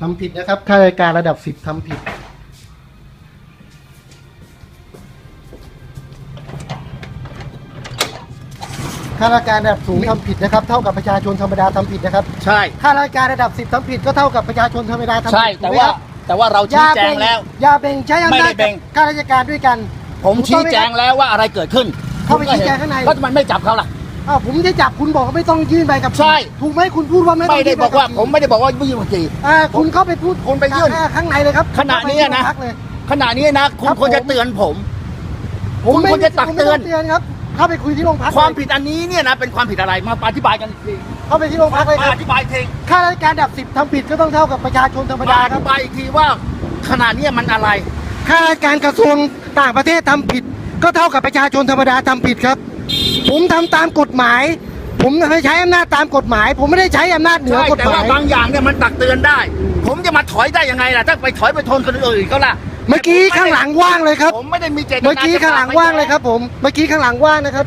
ทำผิดนะครับข้าราชการระดับสิบทำผิด ข้าราชการระดับสูงทำผิดนะครับ เท่ากับประชาชนธรรมดาทำผิดนะครับ ใช่ ข้าราชการระดับสิบทำผิดก็เท่ากับประชาชนธรรมดาทำผิดใช่ แต่ว่า ถูกไหมครับแต่ว่าเราชี้แจงแล้ว อย่าเบ่งใช้อำไม่นาได้จเบ่กับงข้าราชการด้วยกันผมถูกต้ชี้องไหแจงแล้วว่าอะไรเกิดขึ้นเข้าไปชี้แจงข้างใน แล้วทำไมไม่จับเขาล่ะ อ้าวผมจะจับคุณบอกว่าไม่ต้องยื่นใบกับใช่ ถูกไหมคุณพูดว่าไม่ต้องไม่ได้ยื่นบอกว่าใขัผมไม่ได้บอกว่าไม่ยื่นบัญชี อ่าคุณเข้าไปพูดคุณไปยื่นอ่าข้างในเลยครับขณะนี้นะ เข้าไปที่โรงพักเลย ขณะนี้นะคุณครับควรจะผม เตือนผม ผมคุณควรจะตักเตือน ผมไม่งเตือนครับ เข้าไปคุยที่โรงพักความเลยผิดอันนี้เนี่ยนะเป็นความผิดอะไรมาอธิบายกันอีกทีเข้าไปที่โรงพักเลยคมารับอธิบายเองข้าราชการระดับสิบทำผิดก็ต้องเท่ากับประชาชนธรรมมาดาอครัธิบบายอีกทีว่าขณะเนี้ยมันอะไร ข้าราชการกระทรวงต่างประเทศทำผิด ก็เท่ากับประชาชนธรรมดาทำผิดครับ ผมทำตามกฎหมาย ผมไม่ใช้อำนาจตามกฎหมาย ผมไม่ได้ใช้อำนาจเหนือใช่กฎแต่หมาว่าย บางอย่างเนี่ยมันตักเตือนได้ ผมจะมาถอยได้ยังไงล่ะ ถ้าไปถอยไปทนคนอื่นเขาล่ะเมื่อกี้ข้างหลังว่างเลยครับ ผมไม่ได้มีเจตนาเมื่อกี้ข้างหลังว่างเลยครับ ผม เมื่อกี้ข้างหลังว่างนะครับ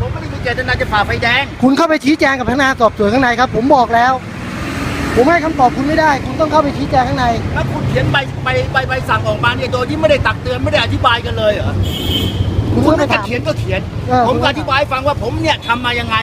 ผมไม่ได้มีเจตนาจะฝ่าไฟแดง คุณเข้าไปชี้แจงกับพนักงานสอบสวนข้างในครับ ผมบอกแล้ว ผมให้คำตอบคุณไม่ได้ คุณต้องเข้าไปชี้แจงข้างใน แล้วคุณเขียนใบใบใบใบสั่งออกมาเนี่ยโดยที่ไม่ได้ตักเตือนไม่ได้อธิบายกันเลยเหรอ คุณคุณต้องไปจะถามเขียนก็เขียนเออผมก็อธิบายให้ฟังว่าผมเนี่ยทำมายังไง